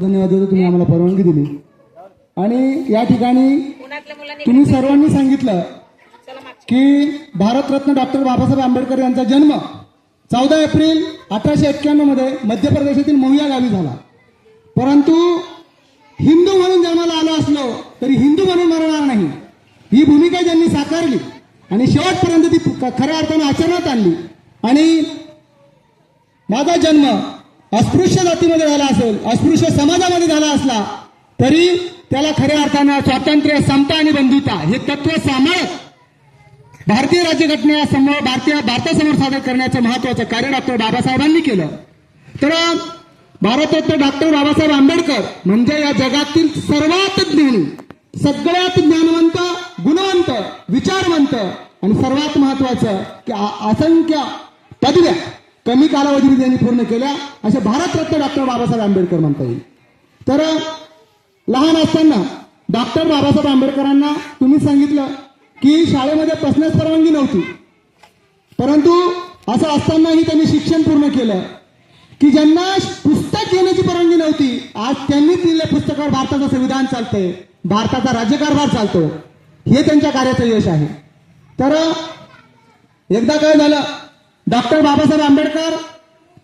धन्यवाद देतो तुम्ही आम्हाला परवानगी दिली. आणि या ठिकाणी तुम्ही सर्वांनी सांगितलं की भारतरत्न डॉक्टर बाबासाहेब आंबेडकर यांचा जन्म चौदा एप्रिल अठराशे एक्क्याण्णवमध्ये मध्य प्रदेशातील महुया गावी झाला. परंतु हिंदू म्हणून जन्माला आलो असलो तरी हिंदू म्हणून मरणार नाही. ही भूमिका ज्यांनी साकारली आणि शेवटपर्यंत ती खऱ्या अर्थाने आचरणात आणली. आणि माझा जन्म अस्पृश्य जातीमध्ये झाला असेल अस्पृश्य समाजामध्ये झाला असला तरी त्याला खऱ्या अर्थानं स्वातंत्र्य समता आणि बंधुता हे तत्व सांभाळत भारतीय राज्यघटनेसमोर भारतीय भारतासमोर सादर करण्याचं महत्वाचं कार्य डॉक्टर बाबासाहेबांनी केलं. तर भारतरत्न डॉक्टर बाबासाहेब आंबेडकर म्हणजे या जगातील सर्वात ज्ञानी सगळ्यात ज्ञानवंत गुणवंत विचारवंत आणि सर्वात महत्वाचं की असंख्य पदव्या. कमी कालावधीमध्ये त्यांनी पूर्ण केल्या. असे भारतरत्न डॉक्टर बाबासाहेब आंबेडकर म्हणता येईल. तर लहान असताना डॉक्टर बाबासाहेब आंबेडकरांना तुम्ही सांगितलं की शाळेमध्ये बसण्यास परवानगी नव्हती. परंतु असं असतानाही त्यांनी शिक्षण पूर्ण केलं. की ज्यांना पुस्तक घेण्याची परवानगी नव्हती आज त्यांनी दिलेल्या पुस्तकावर भारताचं संविधान चालतंय भारताचा राज्यकारभार चालतो हे त्यांच्या कार्याचं यश आहे. तर एकदा काय झालं. डॉक्टर बाबासाहेब आंबेडकर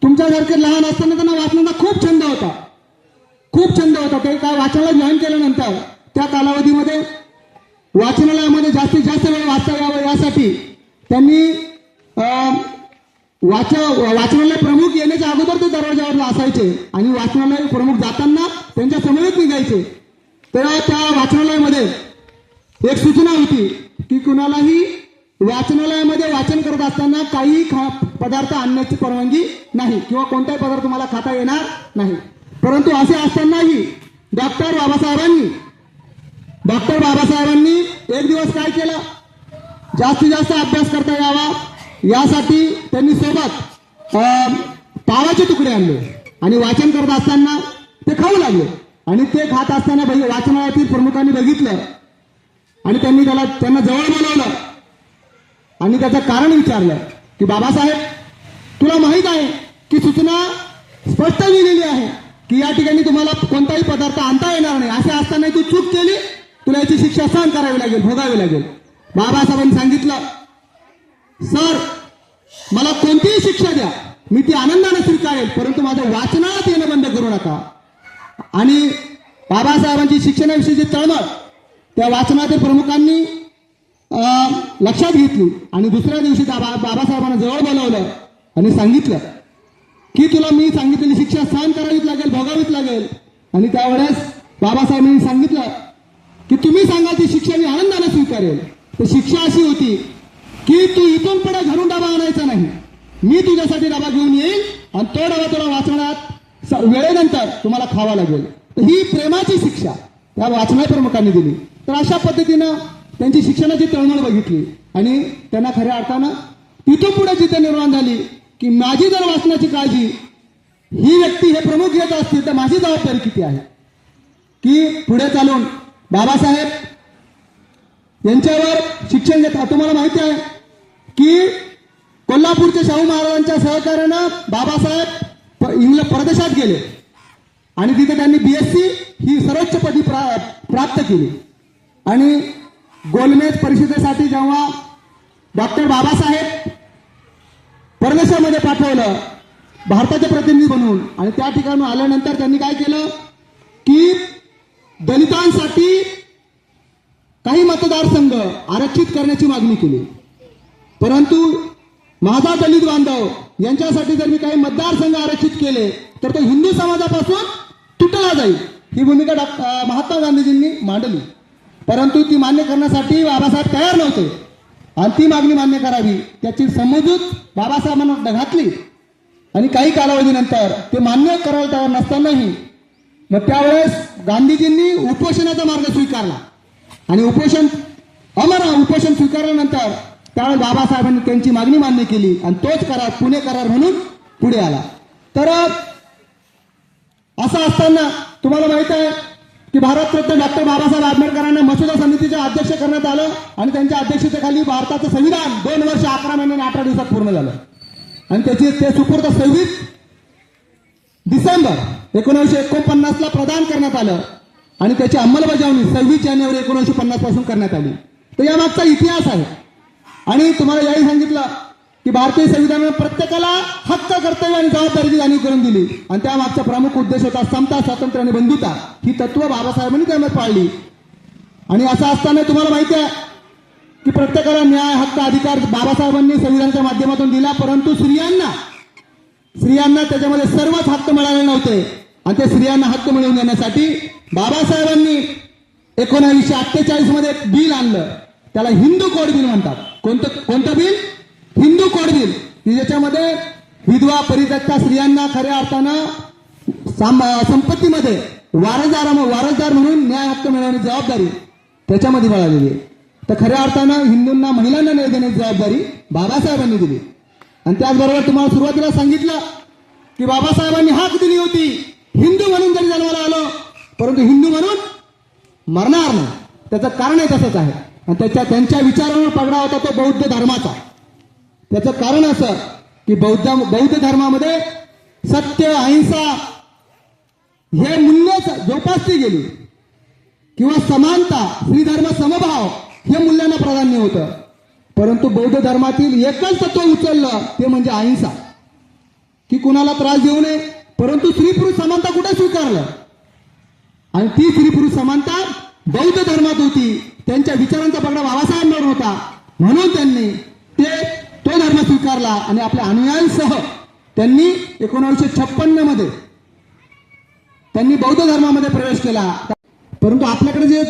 तुमच्यासारखे लहान असताना त्यांना वाचण्याचा खूप छंद होता. खूप छंद होता. ते काय वाचनाला जॉईन केल्यानंतर त्या कालावधीमध्ये वाचनालयामध्ये जास्तीत जास्त वेळ वाचता यावं यासाठी त्यांनी वाच वाचनालय प्रमुख येण्याच्या अगोदर ते दरवाजावर असायचे आणि वाचनालय प्रमुख जाताना त्यांच्या समवेत निघायचे. तेव्हा त्या वाचनालयामध्ये एक सूचना होती की कुणालाही वाचनालयामध्ये वाचन करत असताना काही खा पदार्थ आणण्याची परवानगी नाही किंवा कोणताही पदार्थ तुम्हाला खाता येणार नाही. परंतु असे असतानाही डॉक्टर बाबासाहेबांनी डॉक्टर बाबासाहेबांनी एक दिवस काय केलं? जास्तीत जास्त अभ्यास करता यावा. यासाठी त्यांनी सोबत अं, पावाचे तुकडे आणले आणि वाचन करत असताना ते खाऊ लागले. आणि ते खात असताना वाचनालयातील प्रमुखांनी बघितलं आणि त्यांनी त्याला त्यांना जवळ बोलवलं. आणि त्याचं कारण विचारलं की बाबासाहेब तुला माहीत आहे की सूचना स्पष्ट लिहिलेली आहे की या ठिकाणी तुम्हाला कोणताही पदार्थ आणता येणार नाही. असे असताना तू चूक केली तुला याची शिक्षा सहन करावी लागेल भोगावी लागेल. बाबासाहेबांनी सांगितलं सर मला कोणतीही शिक्षा द्या. मी ती आनंदाने स्वीकारेल परंतु माझं वाचनात येणं बंद करू नका. आणि बाबासाहेबांची शिक्षणाविषयीची तळमळ त्या वाचनातील प्रमुखांनी लक्षात घेतली. आणि दुसऱ्या दिवशी त्या बा- बाबासाहेबांना जवळ बोलावलं आणि सांगितलं की तुला मी सांगितलेली शिक्षा सहन करावीच लागेल भोगावीच लागेल. आणि त्यावेळेस बाबासाहेबांनी सांगितलं की तुम्ही सांगाल ती शिक्षा मी आनंदाने स्वीकारेल. तर शिक्षा अशी होती की तू इथून पुढे घरून डबा आणायचा नाही. मी तुझ्यासाठी डबा घेऊन येईल आणि तो डबा तुला वाचण्यात स- वेळेनंतर तुम्हाला खावा लागेल. तर ही प्रेमाची शिक्षा त्या वाचनाय प्रमुखांनी दिली. तर अशा पद्धतीनं त्यांची शिक्षणाची तळमळ बघितली. आणि त्यांना खऱ्या अर्थानं तिथून पुढे जिथे निर्माण झाली की माझी जर वाचनाची काळजी ही व्यक्ती हे प्रमुख घेत असतील तर माझी जबाबदारी किती आहे? की पुढे चालून बाबासाहेब यांच्यावर शिक्षण घेतात तुम्हाला माहिती आहे की कोल्हापूरच्या शाहू महाराजांच्या सहकार्यानं बाबासाहेब इंग्ल इंग्लंड परदेशात गेले. आणि तिथे त्यांनी बीएससी ही सर्वोच्च पदी प्रा- प्राप्त केली. आणि गोलमेज परिषदेसाठी जेव्हा डॉक्टर बाबासाहेब परदेशामध्ये पाठवलं भारताचे प्रतिनिधी म्हणून आणि त्या ठिकाणी आल्यानंतर त्यांनी काय केलं की दलितांसाठी काही मतदारसंघ आरक्षित करण्याची मागणी केली. परंतु माझा दलित बांधव यांच्यासाठी जर मी काही मतदारसंघ आरक्षित केले तर तो हिंदू समाजापासून तुटला जाईल. ही भूमिका डॉ- महात्मा गांधीजींनी मांडली. परंतु ती मान्य करण्यासाठी बाबासाहेब तयार नव्हते. आणि ती मागणी मान्य करावी त्याची समजूत बाबासाहेबांना घातली. आणि काही कालावधीनंतर ते मान्य करायला तयार नसतानाही मग त्यावेळेस गांधीजींनी उपोषणाचा मार्ग स्वीकारला. आणि उपोषण अमर उपोषण स्वीकारल्यानंतर त्यावेळेस बाबासाहेबांनी त्यांची मागणी मान्य केली आणि तोच करार पुणे करार म्हणून पुढे आला. तर असं असताना तुम्हाला माहीत आहे की भारतरत्न डॉक्टर बाबासाहेब आंबेडकरांना मसुदा समितीचे अध्यक्ष करण्यात आलं आणि त्यांच्या अध्यक्षतेखाली भारताचं संविधान दोन वर्ष अकरा महिने आणि अठरा दिवसात पूर्ण झालं. आणि त्याची ते सुपूर्त सव्वीस डिसेंबर एकोणीसशे एकोणपन्नासला प्रदान करण्यात आलं आणि त्याची अंमलबजावणी सव्वीस जानेवारी एकोणीसशे पन्नासपासून करण्यात आली. तर या मागचा इतिहास आहे. आणि तुम्हाला याही सांगितलं की भारतीय संविधानानं प्रत्येकाला हक्क कर्तव्य आणि जबाबदारीची जाणीव करून दिली. आणि त्या मागचा प्रमुख उद्देश होता समता स्वातंत्र्य आणि बंधुता. ही तत्व बाबासाहेबांनी त्यामध्ये पाळली. आणि असं असताना तुम्हाला माहिती आहे की प्रत्येकाला न्याय हक्क अधिकार बाबासाहेबांनी संविधानाच्या माध्यमातून दिला परंतु स्त्रियांना स्त्रियांना त्याच्यामध्ये सर्वच हक्क मिळाले नव्हते. आणि ते स्त्रियांना हक्क मिळवून देण्यासाठी बाबासाहेबांनी एकोणावीसशे अठ्ठेचाळीसमध्ये एक बिल आणलं. त्याला हिंदू कोड बिल म्हणतात. कोणतं कोणतं बिल? हिंदू कोड बिल की ज्याच्यामध्ये विधवा परित्यक्ता स्त्रियांना खऱ्या अर्थानं संपत्तीमध्ये वारसदार वारसदार म्हणून न्याय हक्क मिळवण्याची जबाबदारी त्याच्यामध्ये मिळालेली आहे. तर खऱ्या अर्थानं हिंदूंना महिलांना न्याय देण्याची जबाबदारी बाबासाहेबांनी दिली. आणि त्याचबरोबर तुम्हाला सुरुवातीला सांगितलं की बाबासाहेबांनी हाक दिली होती. हिंदू म्हणून जरी जन्माला आलो परंतु हिंदू म्हणून मरणार नाही. त्याचं कारणही तसंच आहे. आणि त्याच्या त्यांच्या विचारावर पगडा होता तो बौद्ध धर्माचा. त्याचं कारण असं की बौद्ध बौद्ध धर्मामध्ये सत्य अहिंसा हे मूल्यच जोपासली गेली. किंवा समानता श्रीधर्म समभाव हे मूल्यांना प्राधान्य होतं. परंतु बौद्ध धर्मातील एकच तत्व उचललं ते म्हणजे अहिंसा. की कुणाला त्रास देऊ नये परंतु स्त्री पुरुष समानता कुठे स्वीकारलं? आणि ती स्त्री पुरुष समानता बौद्ध धर्मात होती. त्यांच्या विचारांचा पगडा बाबासाहेबांवर होता. म्हणून त्यांनी ते तो धर्म स्वीकारला आणि आपल्या अनुयायांसह त्यांनी एकोणीसशे छप्पन्नमध्ये त्यांनी बौद्ध धर्मामध्ये प्रवेश केला. परंतु आपल्याकडे जे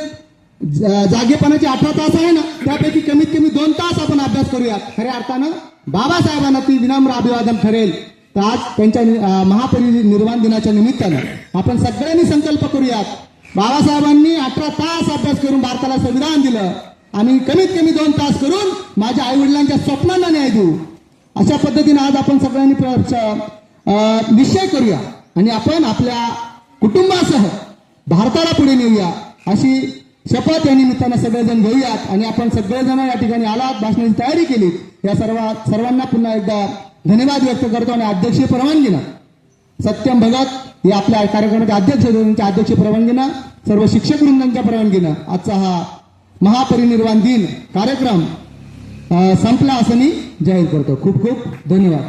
ज- जागेपणाचे अठरा तास आहे ना त्यापैकी कमीत कमी दोन तास आपण अभ्यास करूया खऱ्या अर्थानं बाबासाहेबांना ती विनम्र अभिवादन ठरेल. तर आज त्यांच्या महापरिनिर्वाण दिनाच्या निमित्तानं आपण सगळ्यांनी संकल्प करूयात. बाबासाहेबांनी अठरा तास अभ्यास करून भारताला संविधान दिलं. आणि कमीत कमी दोन तास करून माझ्या आई वडिलांच्या स्वप्नांना न्याय देऊ. अशा पद्धतीने आज आपण सगळ्यांनी निश्चय करूया आणि आपण आपल्या कुटुंबासह भारताला पुढे नेऊया अशी शपथ या निमित्तानं सगळेजण घेऊयात आणि आपण सगळेजण या ठिकाणी आलात भाषणाची तयारी केली या सर्व सर्वांना पुन्हा एकदा धन्यवाद व्यक्त करतो आणि अध्यक्षीय परवानगीनं सत्यम भगत हे आपल्या कार्यक्रमाच्या अध्यक्ष अध्यक्ष परवानगीनं सर्व शिक्षक वृंदांच्या परवानगीनं आजचा हा महापरिनिर्वाण दिन कार्यक्रम संपला असं मी जाहीर करतो. खूप खूप धन्यवाद.